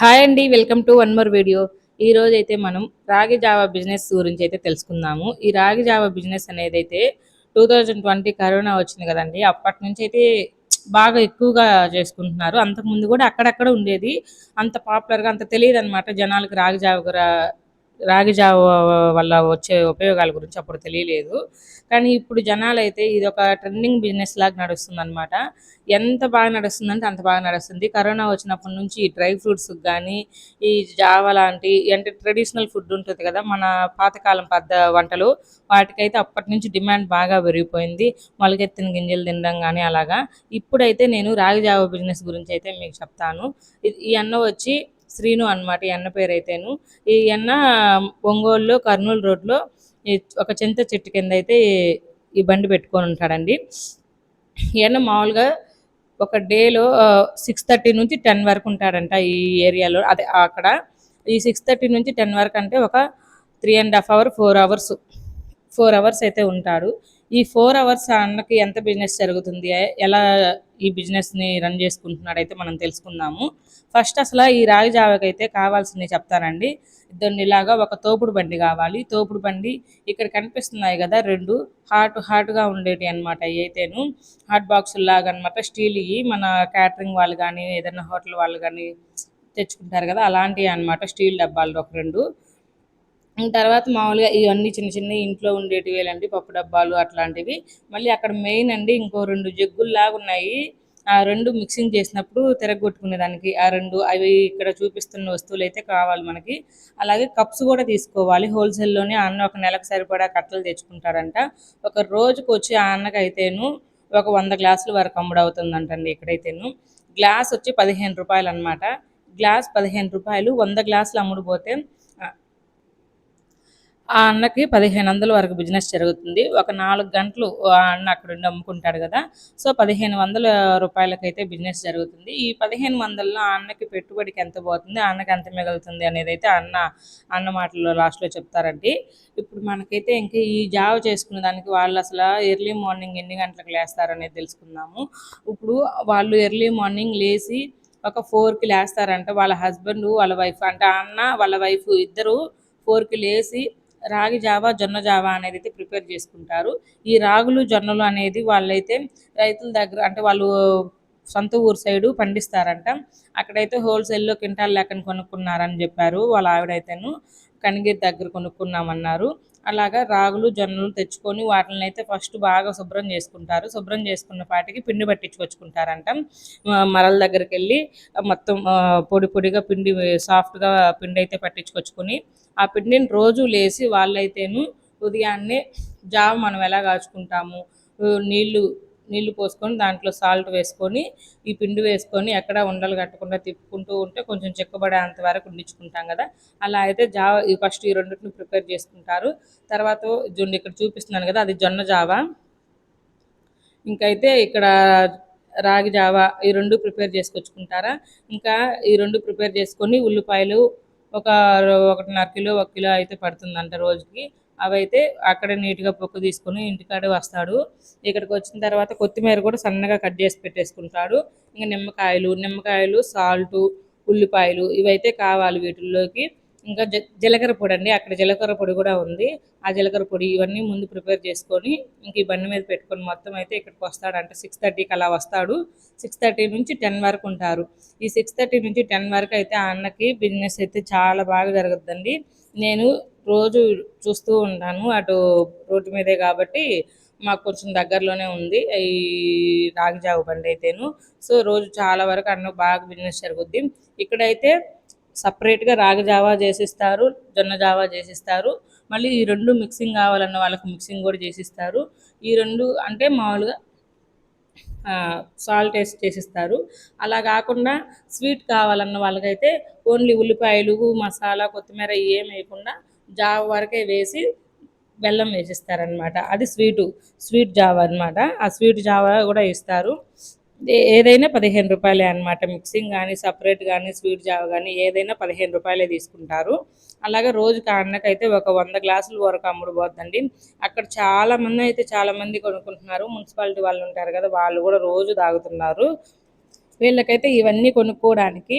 Hi అండి welcome to one more video. ఈ రోజు అయితే మనం రాగి జావా బిజినెస్ గురించి అయితే తెలుసుకుందాము. ఈ రాగి జావా బిజినెస్ అనేది అయితే టూ థౌజండ్ ట్వంటీ కరోనా వచ్చింది కదండి. అప్పటి నుంచి అయితే బాగా ఎక్కువగా చేసుకుంటున్నారు. అంతకుముందు కూడా అక్కడక్కడ ఉండేది. అంత పాపులర్గా అంత తెలియదు అనమాట జనాలకు రాగి జావ రాగి జావ వల్ల వచ్చే ఉపయోగాల గురించి అప్పుడు తెలియలేదు. కానీ ఇప్పుడు జనాలు అయితే ఇది ఒక ట్రెండింగ్ బిజినెస్ లాగా నడుస్తుంది అనమాట ఎంత బాగా నడుస్తుందంటే అంత బాగా నడుస్తుంది. కరోనా వచ్చినప్పటి నుంచి ఈ డ్రై ఫ్రూట్స్ కానీ ఈ జావ లాంటి అంటే ట్రెడిషనల్ ఫుడ్ ఉంటుంది కదా మన పాతకాలం పెద్ద వంటలు వాటికైతే అప్పటి నుంచి డిమాండ్ బాగా పెరిగిపోయింది. మొలకెత్తిన గింజలు తినడం కానీ అలాగా. ఇప్పుడైతే నేను రాగి జావ బిజినెస్ గురించి అయితే మీకు చెప్తాను. ఇది- ఈ అన్న వచ్చి శ్రీను అన్నమాట ఈ అన్న పేరు అయితేను ఈ అన్న ఒంగోలులో కర్నూలు రోడ్లో ఒక చింత చెట్టు కింద అయితే ఈ బండి పెట్టుకొని ఉంటాడండి. ఈయన మామూలుగా ఒక డేలో సిక్స్ థర్టీ నుంచి టెన్ వరకు ఉంటాడంట ఈ ఏరియాలో. అదే అక్కడ ఈ సిక్స్ థర్టీ నుంచి టెన్ వరకు అంటే ఒక three and half hour four hours four hours అయితే ఉంటాడు. ఈ ఫోర్ అవర్స్ అన్నకి ఎంత బిజినెస్ జరుగుతుంది ఎలా ఈ బిజినెస్ని రన్ చేసుకుంటున్నాడైతే మనం తెలుసుకుందాము. ఫస్ట్ అసలు ఈ రాగి జావకైతే అయితే కావాల్సినవి చెప్తానండి. ఇద్దరిని ఇలాగా ఒక తోపుడు బండి కావాలి. తోపుడు బండి ఇక్కడ కనిపిస్తున్నాయి కదా రెండు హాట్ హాట్గా ఉండేవి అనమాట అయితేను హాట్ బాక్సుల్లాగా అనమాట స్టీల్ ఇవి. మన క్యాటరింగ్ వాళ్ళు కానీ ఏదైనా హోటల్ వాళ్ళు కానీ తెచ్చుకుంటారు కదా అలాంటివి అనమాట స్టీల్ డబ్బాలు ఒక రెండు. తర్వాత మామూలుగా ఇవన్నీ చిన్న చిన్న ఇంట్లో ఉండేటివి అండి పప్పు డబ్బాలు అట్లాంటివి. మళ్ళీ అక్కడ మెయిన్ అండి ఇంకో రెండు జగ్గుల్లాగా ఉన్నాయి. ఆ రెండు మిక్సింగ్ చేసినప్పుడు తిరగొట్టుకునే దానికి ఆ రెండు అవి ఇక్కడ చూపిస్తున్న వస్తువులు అయితే కావాలి మనకి. అలాగే కప్స్ కూడా తీసుకోవాలి. హోల్సేల్లోనే ఆ అన్న ఒక నెలకు సరిపడా కట్టలు తెచ్చుకుంటారంట. ఒక రోజుకు వచ్చి ఆ అన్నకైతేను ఒక వంద గ్లాసుల వరకు అమ్ముడవుతుందంటండి ఇక్కడైతేను. గ్లాస్ వచ్చి పదిహేను రూపాయలు అనమాట గ్లాస్ పదిహేను రూపాయలు వంద గ్లాసులు అమ్ముడుపోతే ఆ, అన్నకి పదిహేను వందల వరకు బిజినెస్ జరుగుతుంది. ఒక నాలుగు గంటలు ఆ అన్న అక్కడ ఉండి అమ్ముకుంటాడు కదా. సో పదిహేను వందల రూపాయలకైతే బిజినెస్ జరుగుతుంది. ఈ పదిహేను వందల్లో ఆ అన్నకి పెట్టుబడికి ఎంత పోతుంది? ఆ అన్నకి ఎంత మిగులుతుంది అనేది అయితే అన్న అన్న మాటల్లో లాస్ట్లో చెప్తారండి. ఇప్పుడు మనకైతే ఇంకా ఈ జాబ్ చేసుకునే దానికి వాళ్ళు అసలు ఎర్లీ మార్నింగ్ ఎన్ని గంటలకు లేస్తారు అనేది తెలుసుకుందాము. ఇప్పుడు వాళ్ళు ఎర్లీ మార్నింగ్ లేచి ఒక ఫోర్కి లేస్తారంట వాళ్ళ హస్బెండ్ వాళ్ళ వైఫ్ అంటే అన్న వాళ్ళ వైఫ్ ఇద్దరు ఫోర్కి లేచి రాగి జావా జొన్న జావా అనేది అయితే ప్రిపేర్ చేసుకుంటారు. ఈ రాగులు జొన్నలు అనేది వాళ్ళైతే రైతుల దగ్గర అంటే వాళ్ళు సొంత ఊరు సైడు పండిస్తారంట. అక్కడైతే హోల్సేల్లో క్వింటాల్ లెక్కన కొనుక్కున్నారని చెప్పారు వాళ్ళ ఆవిడైతేను. కనిగిరి దగ్గర కొనుక్కున్నామన్నారు. అలాగా రాగులు జొన్నలు తెచ్చుకొని వాటిని అయితే ఫస్ట్ బాగా శుభ్రం చేసుకుంటారు. శుభ్రం చేసుకున్న పాటికి పిండి పట్టించుకొచ్చుకుంటారంట. మరల దగ్గరికి వెళ్ళి మొత్తం పొడి పొడిగా పిండి సాఫ్ట్గా పిండి అయితే పట్టించుకొచ్చుకొని ఆ పిండిని రోజు లేసి వాళ్ళైతేను ఉదయాన్నే జావ మనం ఎలా కాచుకుంటాము నీళ్ళు నీళ్ళు పోసుకొని దాంట్లో సాల్ట్ వేసుకొని ఈ పిండి వేసుకొని ఎక్కడ ఉండలు కట్టకుండా తిప్పుకుంటూ ఉంటే కొంచెం చెక్కబడేంత వరకు ఉండించుకుంటాం కదా. అలా అయితే జావ ఈ ఫస్ట్ ఈ రెండింటిని ప్రిపేర్ చేసుకుంటారు. తర్వాత జొన్న ఇక్కడ చూపిస్తున్నాను కదా అది జొన్న జావా. ఇంకైతే ఇక్కడ రాగి జావా ఈ రెండు ప్రిపేర్ చేసుకొచ్చుకుంటారా? ఇంకా ఈ రెండు ప్రిపేర్ చేసుకొని ఉల్లిపాయలు ఒక ఒకటిన్నర కిలో ఒక కిలో అయితే పడుతుందంట రోజుకి. అవైతే అక్కడ నీట్గా పొక్కు తీసుకొని ఇంటికాడే వస్తాడు. ఇక్కడికి వచ్చిన తర్వాత కొత్తిమీర కూడా సన్నగా కట్ చేసి పెట్టేసుకుంటాడు. ఇంకా నిమ్మకాయలు నిమ్మకాయలు సాల్టు ఉల్లిపాయలు ఇవైతే కావాలి వీటిల్లోకి. ఇంకా జీలకర్ర పొడి అండి అక్కడ జీలకర్ర పొడి కూడా ఉంది. ఆ జీలకర్ర పొడి ఇవన్నీ ముందు ప్రిపేర్ చేసుకొని ఇంక ఈ బండి మీద పెట్టుకొని మొత్తం అయితే ఇక్కడికి వస్తాడంట. సిక్స్ థర్టీకి అలా వస్తాడు. సిక్స్ థర్టీ నుంచి టెన్ వరకు ఉంటారు. ఈ సిక్స్ థర్టీ నుంచి టెన్ వరకు అయితే ఆ అన్నకి బిజినెస్ అయితే చాలా బాగా జరుగుతుందండి నేను రోజు చూస్తూ ఉంటాను. అటు రోడ్డు మీదే కాబట్టి మాకు కొంచెం దగ్గరలోనే ఉంది. ఈ రాగిజావు బండి అయితేను. సో రోజు చాలా వరకు అన్న బాగా బిజినెస్ జరుగుద్ది. ఇక్కడైతే సపరేట్గా రాగి జావా చేసిస్తారు జొన్న జావా చేసిస్తారు. మళ్ళీ ఈ రెండు మిక్సింగ్ కావాలన్న వాళ్ళకి మిక్సింగ్ కూడా చేసిస్తారు. ఈ రెండు అంటే మామూలుగా సాల్ట్ వేసి చేసిస్తారు. అలా కాకుండా స్వీట్ కావాలన్న వాళ్ళకైతే ఓన్లీ ఉల్లిపాయలు మసాలా కొత్తిమీర ఏం వేయకుండా జావ వరకే వేసి బెల్లం వేసిస్తారనమాట అది స్వీటు స్వీట్ జావ అన్నమాట. ఆ స్వీట్ జావ కూడా ఇస్తారు. ఏదైనా పదిహేను రూపాయలే అనమాట మిక్సింగ్ కానీ సపరేట్ కానీ స్వీట్ జావ కానీ ఏదైనా పదిహేను రూపాయలే తీసుకుంటారు. అలాగే రోజుకి ఆ అన్నకైతే ఒక వంద గ్లాసుల వరకు అమ్ముడుపోద్దండి. అక్కడ చాలా మంది అయితే చాలా మంది కొనుక్కుంటున్నారు. మున్సిపాలిటీ వాళ్ళు ఉంటారు కదా వాళ్ళు కూడా రోజు తాగుతున్నారు. వీళ్ళకైతే ఇవన్నీ కొనుక్కోవడానికి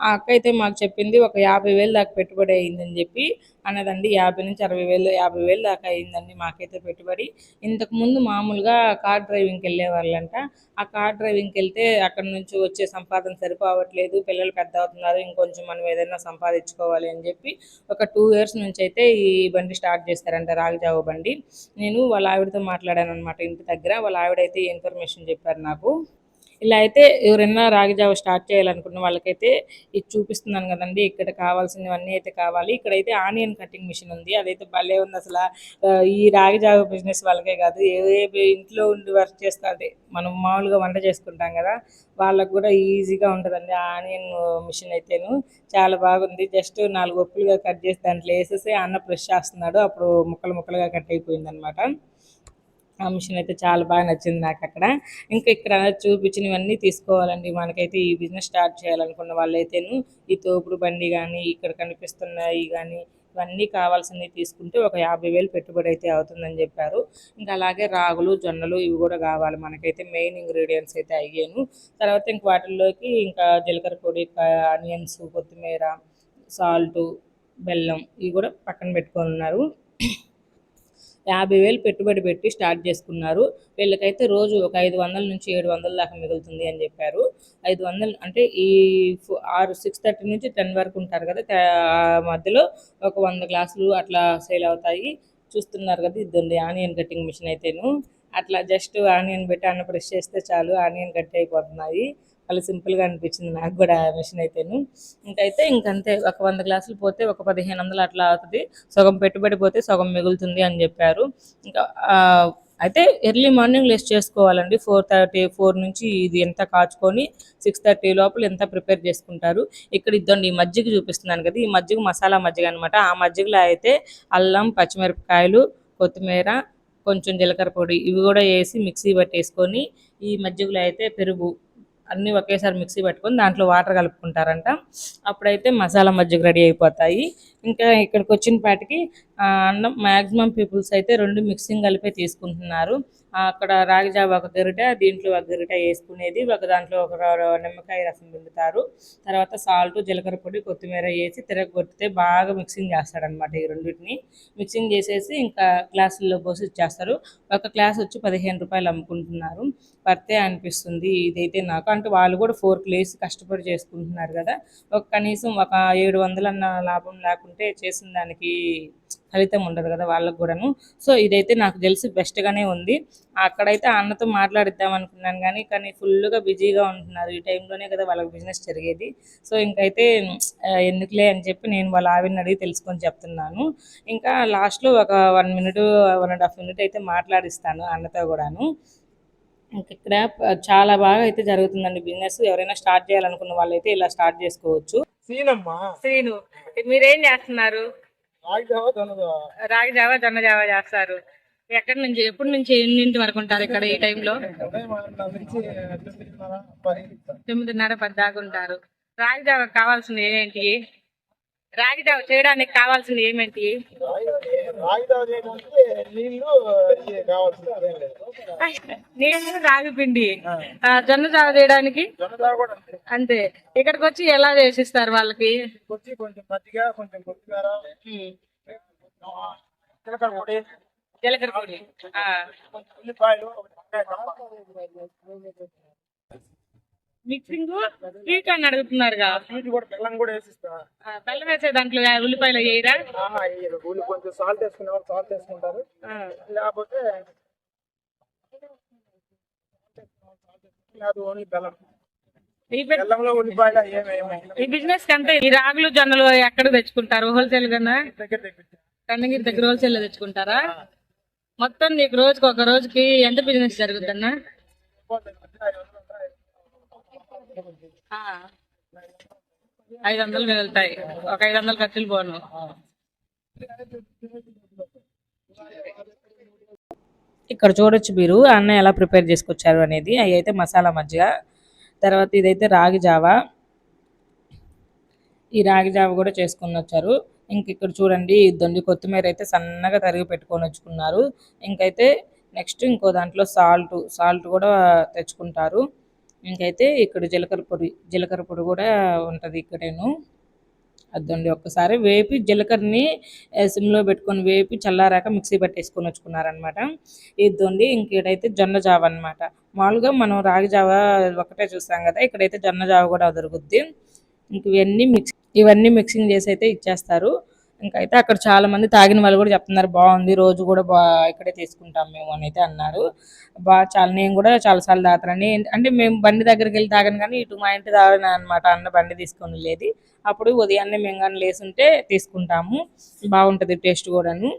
ఆ అక్క అయితే మాకు చెప్పింది ఒక యాభై వేలు దాకా పెట్టుబడి అయిందని చెప్పి అన్నదండి. యాభై నుంచి అరవై వేలు యాభై వేలు దాకా అయిందండి మాకైతే పెట్టుబడి. ఇంతకుముందు మామూలుగా కార్ డ్రైవింగ్కి వెళ్ళేవాళ్ళంట. ఆ కార్ డ్రైవింగ్కి వెళ్తే అక్కడ నుంచి వచ్చే సంపాదన సరిపోవట్లేదు. పిల్లలు పెద్ద అవుతున్నారు. ఇంకొంచెం మనం ఏదైనా సంపాదించుకోవాలి అని చెప్పి ఒక టూ ఇయర్స్ నుంచి అయితే ఈ బండి స్టార్ట్ చేస్తారంట రాగజావు బండి. నేను వాళ్ళ ఆవిడతో మాట్లాడాను అనమాట ఇంటి దగ్గర. వాళ్ళ ఆవిడ అయితే ఇన్ఫర్మేషన్ చెప్పారు నాకు. ఇలా అయితే ఎవరైనా రాగిజావ స్టార్ట్ చేయాలనుకున్న వాళ్ళకైతే ఇది చూపిస్తున్నాను కదండి. ఇక్కడ కావాల్సినవన్నీ అయితే కావాలి. ఇక్కడైతే ఆనియన్ కటింగ్ మిషన్ ఉంది. అదైతే భలే ఉంది అసలు. ఈ రాగిజావ బిజినెస్ వాళ్ళకే కాదు. ఏ ఇంట్లో ఉండి వర్క్ చేస్తుంది మనం మామూలుగా వంట చేసుకుంటాం కదా వాళ్ళకు కూడా ఈజీగా ఉంటుందండి ఆ ఆనియన్ మిషన్ అయితేను. చాలా బాగుంది. జస్ట్ నాలుగు ఒప్పులుగా కట్ చేసి దాంట్లో వేసేసి అన్న ప్రెష్ చేస్తున్నాడు. అప్పుడు ముక్కలు ముక్కలుగా కట్ అయిపోయింది అనమాట ఆ మిషన్ అయితే చాలా బాగా నచ్చింది నాకు అక్కడ ఇంకా ఇక్కడ చూపించినవన్నీ తీసుకోవాలండి. మనకైతే ఈ బిజినెస్ స్టార్ట్ చేయాలనుకున్న వాళ్ళైతేను ఈ తోపుడు బండి కానీ ఇక్కడ కనిపిస్తున్నాయి కానీ ఇవన్నీ కావాల్సినవి తీసుకుంటే ఒక యాభై వేలు పెట్టుబడి అయితే అవుతుందని చెప్పారు. ఇంకా అలాగే రాగులు జొన్నలు ఇవి కూడా కావాలి. మనకైతే మెయిన్ ఇంగ్రీడియంట్స్ అయితే అయ్యాను. తర్వాత ఇంక వాటిల్లోకి ఇంకా జీలకర్ర పొడి ఆనియన్స్ కొత్తిమీర సాల్ట్ బెల్లం ఇవి కూడా పక్కన పెట్టుకొని ఉన్నారు. యాభై వేలు పెట్టుబడి పెట్టి స్టార్ట్ చేసుకున్నారు. వీళ్ళకైతే రోజు ఒక ఐదు వందల నుంచి ఏడు వందల దాకా మిగులుతుంది అని చెప్పారు. ఐదు వందలు అంటే ఈ ఫో- ఆరు సిక్స్ థర్టీ నుంచి టెన్ వరకు ఉంటారు కదా. మధ్యలో ఒక వంద గ్లాసులు అట్లా సేల్ అవుతాయి. చూస్తున్నారు కదా ఇదండి ఆనియన్ కటింగ్ మిషన్ అయితేను. అట్లా జస్ట్ ఆనియన్ పెట్టి అన్న ప్రెస్ చేస్తే చాలు ఆనియన్ కట్ అయిపోతున్నాయి. చాలా సింపుల్గా అనిపించింది నాకు కూడా మిషన్ అయితేను. ఇంకైతే ఇంకంతే ఒక వంద గ్లాసులు పోతే ఒక పదిహేను వందలు అట్లా అవుతుంది. సగం పెట్టుబడి పోతే సగం మిగులుతుంది అని చెప్పారు. ఇంకా అయితే ఎర్లీ మార్నింగ్ లెస్ చేసుకోవాలండి. ఫోర్ థర్టీ ఫోర్ నుంచి ఇది ఎంత కాచుకొని సిక్స్ థర్టీ లోపల ఎంత ప్రిపేర్ చేసుకుంటారు. ఇక్కడ ఇద్దండి ఈ మజ్జిగ చూపిస్తున్నాను కదా ఈ మజ్జిగ మసాలా మజ్జిగ అనమాట ఆ మజ్జిగలో అయితే అల్లం పచ్చిమిరపకాయలు కొత్తిమీర కొంచెం జీలకర్ర పొడి ఇవి కూడా వేసి మిక్సీ పట్టేసుకొని ఈ మజ్జిగలో అయితే పెరుగు అన్నీ ఒకేసారి మిక్సీ పెట్టుకొని దాంట్లో వాటర్ కలుపుకుంటారంట. అప్పుడైతే మసాలా మజ్జిగ రెడీ అయిపోతాయి. ఇంకా ఇక్కడికి వచ్చిన పాటికి అన్నం మ్యాక్సిమం పీపుల్స్ అయితే రెండు మిక్సింగ్ కలిపే తీసుకుంటున్నారు. అక్కడ రాగి జావ ఒక గరిట దీంట్లో ఒక గరిట వేసుకునేది ఒక దాంట్లో ఒక నిమ్మకాయ రసం పిండుతారు. తర్వాత సాల్ట్ జీలకర్ర పొడి కొత్తిమీర వేసి తిరగొట్టితే బాగా మిక్సింగ్ చేస్తాడనమాట ఈ రెండింటిని. మిక్సింగ్ చేసేసి ఇంకా గ్లాసుల్లో పోసి ఇచ్చేస్తారు. ఒక గ్లాస్ వచ్చి పదిహేను రూపాయలు అమ్ముకుంటున్నారు. పర్తే అనిపిస్తుంది ఇదైతే నాకు. అంటే వాళ్ళు కూడా ఫోర్ ప్లేస్ కష్టపడి చేసుకుంటున్నారు కదా. ఒక కనీసం ఒక ఏడు వందలన్న లాభం లేకుంటే చేసిన దానికి ఫలితం ఉండదు కదా వాళ్ళకు కూడాను. సో ఇదైతే నాకు తెలిసి బెస్ట్గానే ఉంది. అక్కడైతే అన్నతో మాట్లాడిద్దాం అనుకున్నాను కానీ కానీ ఫుల్గా బిజీగా ఉంటున్నారు. ఈ టైంలోనే కదా వాళ్ళకి బిజినెస్ జరిగేది. సో ఇంకైతే ఎందుకులే అని చెప్పి నేను వాళ్ళ ఆవిడని అడిగి తెలుసుకొని చెప్తున్నాను. ఇంకా లాస్ట్లో ఒక one minute one and half minute అయితే మాట్లాడిస్తాను అన్నతో కూడాను. ఇంక ఇక్కడ చాలా బాగా అయితే జరుగుతుందండి బిజినెస్ ఎవరైనా స్టార్ట్ చేయాలనుకున్న వాళ్ళైతే ఇలా స్టార్ట్ చేసుకోవచ్చు. శ్రీను మీరేం చేస్తున్నారు? రాగి జావా జొన్న జావా. చేస్తారు. ఎక్కడి నుంచి ఎప్పటి నుంచి ఎన్నింటి వరకు ఉంటారు ఇక్కడ ఈ టైంలో తొమ్మిదిన్నర పది దాకా ఉంటారు. రాగి జావా కావాల్సింది ఏంటి? రాగి జావ చేయడానికి కావాల్సింది ఏమేంటి? నీళ్ళు ఇది కావాల్సింది. అదేం లేదు నేను రాగి పిండి. ఆ, జొన్న జావ చేయడానికి? అంతే. ఇక్కడికి వచ్చి ఎలా చేసిస్తారు వాళ్ళకి? వచ్చి కొంచెం మజ్జిగ కొంచెం కొత్తిమీర. జీలకర్ర పొడి. జీలకర్ర ఉల్లిపాయలు. మిక్సింగ్ స్వీట్ అని స్వీట్ కూడా బెల్లం కూడా వేసిస్తా. ఆ, బెల్లం వేసే దాంట్లో ఉల్లిపాయలు వేయరా. ఉల్లి కొంచెం సాల్ట్ వేసుకునేవారు సాల్ట్ వేసుకుంటారు. లేకపోతే అది ఓన్లీ బెల్లం. ఈ బిజినెస్ కంటే ఈ రాగులు జొన్నలు ఎక్కడ తెచ్చుకుంటారు? హోల్సేల్ కన్నా? కన్నగిరి దగ్గర హోల్సేల్లో తెచ్చుకుంటారా? మొత్తం నీకు రోజుకి ఒక రోజుకి ఎంత బిజినెస్ జరుగుతుందన్నా. ఐదు వందలు మిగులుతాయి. ఒక ఐదు వందలు ఖర్చులు పోను. ఇక్కడ చూడొచ్చు మీరు అన్న ఎలా ప్రిపేర్ చేసుకొచ్చారు అనేది. అవి అయితే మసాలా మజ్జిగ. తర్వాత ఇదైతే రాగి జావా. ఈ రాగి జావ కూడా చేసుకొని వచ్చారు. ఇంక ఇక్కడ చూడండి దొండి కొత్తిమీర అయితే సన్నగా తరిగి పెట్టుకొని వచ్చుకున్నారు ఇంకైతే నెక్స్ట్ ఇంకో దాంట్లో సాల్ట్ సాల్ట్ కూడా తెచ్చుకుంటారు. ఇంకైతే ఇక్కడ జీలకర్ర పొడి జీలకర్ర పొడి కూడా ఉంటుంది ఇక్కడేను. అద్దండి ఒక్కసారి వేపి జీలకర్రని సిమ్లో పెట్టుకొని వేపి చల్లారాక మిక్సీ పట్టేసుకొని వచ్చుకున్నారనమాట. ఇద్దండి ఇంకేడైతే జొన్న జావ అనమాట. మామూలుగా మనం రాగి జావ ఒకటే చూస్తాం కదా ఇక్కడైతే జొన్న జావ కూడా దొరుకుద్ది. ఇంక ఇవన్నీ మిక్స్ ఇవన్నీ మిక్సింగ్ చేసి అయితే ఇచ్చేస్తారు. ఇంకైతే అక్కడ చాలా మంది తాగిన వాళ్ళు కూడా చెప్తున్నారు బాగుంది రోజు కూడా బా ఇక్కడే తీసుకుంటాం మేము అని అయితే అన్నారు. బాగా చాలా నేను కూడా చాలాసార్లు తాగుతానని అంటే మేము బండి దగ్గరికి వెళ్ళి తాగాను కానీ ఇటు మా ఇంటి తాగిన అనమాట అన్న బండి తీసుకొని వెళ్ళేది. అప్పుడు ఉదయాన్నే మేము కానీ లేసుంటే తీసుకుంటాము. బాగుంటుంది టేస్ట్ కూడాను.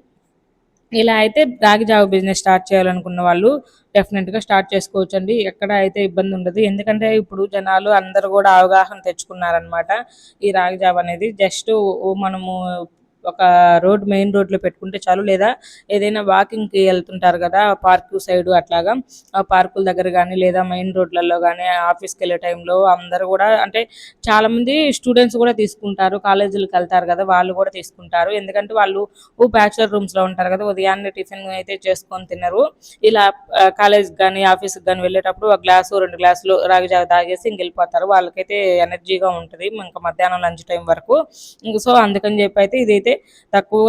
ఇలా అయితే రాగి జావ బిజినెస్ స్టార్ట్ చేయాలనుకున్న వాళ్ళు డెఫినెట్గా స్టార్ట్ చేసుకోవచ్చు అండి ఎక్కడ అయితే ఇబ్బంది ఉండదు. ఎందుకంటే ఇప్పుడు జనాలు అందరూ కూడా అవగాహన తెచ్చుకున్నారనమాట ఈ రాగి జావ అనేది. జస్ట్ మనము ఒక రోడ్ మెయిన్ రోడ్లో పెట్టుకుంటే చాలు. లేదా ఏదైనా వాకింగ్కి వెళ్తుంటారు కదా పార్క్ సైడ్ అట్లాగా. ఆ పార్కుల దగ్గర కానీ లేదా మెయిన్ రోడ్లలో కానీ ఆఫీస్కి వెళ్ళే టైంలో అందరూ కూడా అంటే చాలా మంది స్టూడెంట్స్ కూడా తీసుకుంటారు. కాలేజీలకు వెళ్తారు కదా వాళ్ళు కూడా తీసుకుంటారు. ఎందుకంటే వాళ్ళు బ్యాచులర్ రూమ్స్లో ఉంటారు కదా ఉదయాన్నే టిఫిన్ అయితే చేసుకొని తినరు. ఇలా కాలేజ్ కానీ ఆఫీస్కి కానీ వెళ్ళేటప్పుడు ఒక గ్లాసు రెండు గ్లాసులు రాగి జావ తాగేసి ఇంక వెళ్ళిపోతారు. వాళ్ళకైతే ఎనర్జీగా ఉంటుంది ఇంకా మధ్యాహ్నం లంచ్ టైం వరకు. సో అందుకని చెప్పి అయితే ఇదైతే తక్కువ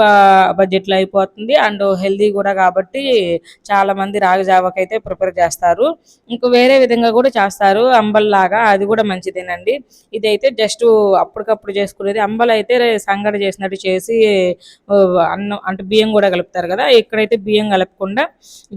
బడ్జెట్లో అయిపోతుంది. అండ్ హెల్దీ కూడా కాబట్టి చాలా మంది రాగి జావకి అయితే ప్రిపేర్ చేస్తారు. ఇంక వేరే విధంగా కూడా చేస్తారు. అంబల్లాగా అది కూడా మంచిదేనండి. ఇదైతే జస్ట్ అప్పటికప్పుడు చేసుకునేది. అంబల్ అయితే సంగడి చేసినట్టు చేసి అన్నం అంటే బియ్యం కూడా కలుపుతారు కదా. ఇక్కడైతే బియ్యం కలపకుండా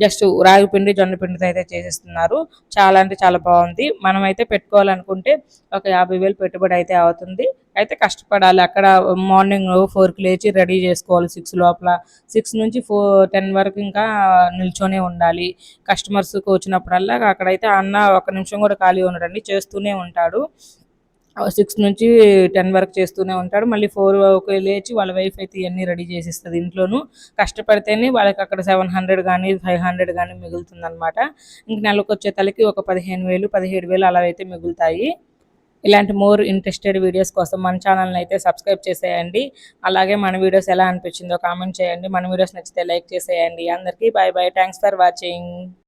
జస్ట్ రాగి పిండి జొన్న పిండితో అయితే చేసేస్తున్నారు. చాలా అంటే చాలా బాగుంది. మనమైతే పెట్టుకోవాలనుకుంటే ఒక యాభై వేలు పెట్టుబడి అయితే అవుతుంది. అయితే కష్టపడాలి. అక్కడ మార్నింగ్ ఫోర్కి లేచి రెడీ చేసుకోవాలి సిక్స్ లోపల. సిక్స్ నుంచి ఫోర్ టెన్ వరకు ఇంకా నిల్చొనే ఉండాలి. కస్టమర్స్కి వచ్చినప్పుడల్లా అక్కడైతే అన్న ఒక నిమిషం కూడా ఖాళీ ఉండడండి. చేస్తూనే ఉంటాడు. సిక్స్ నుంచి టెన్ వరకు చేస్తూనే ఉంటాడు. మళ్ళీ ఫోర్ లేచి వాళ్ళ వైఫ్ అయితే ఇవన్నీ రెడీ చేసిస్తుంది ఇంట్లోనూ. కష్టపడితేనే వాళ్ళకి అక్కడ సెవెన్ హండ్రెడ్ కానీ ఫైవ్ హండ్రెడ్ కానీ మిగులుతుంది అనమాట ఇంక నెలకు వచ్చే తలకి ఒక పదిహేను వేలు పదిహేడు వేలు అలా అయితే మిగులుతాయి. ఇలాంటి మోర్ ఇంట్రెస్టెడ్ వీడియోస్ కోసం మన ఛానల్ని అయితే సబ్స్క్రైబ్ చేసేయండి. అలాగే మన వీడియోస్ ఎలా అనిపించిందో కామెంట్ చేయండి. మన వీడియోస్ నచ్చితే లైక్ చేసేయండి. అందరికీ bye bye thanks for watching.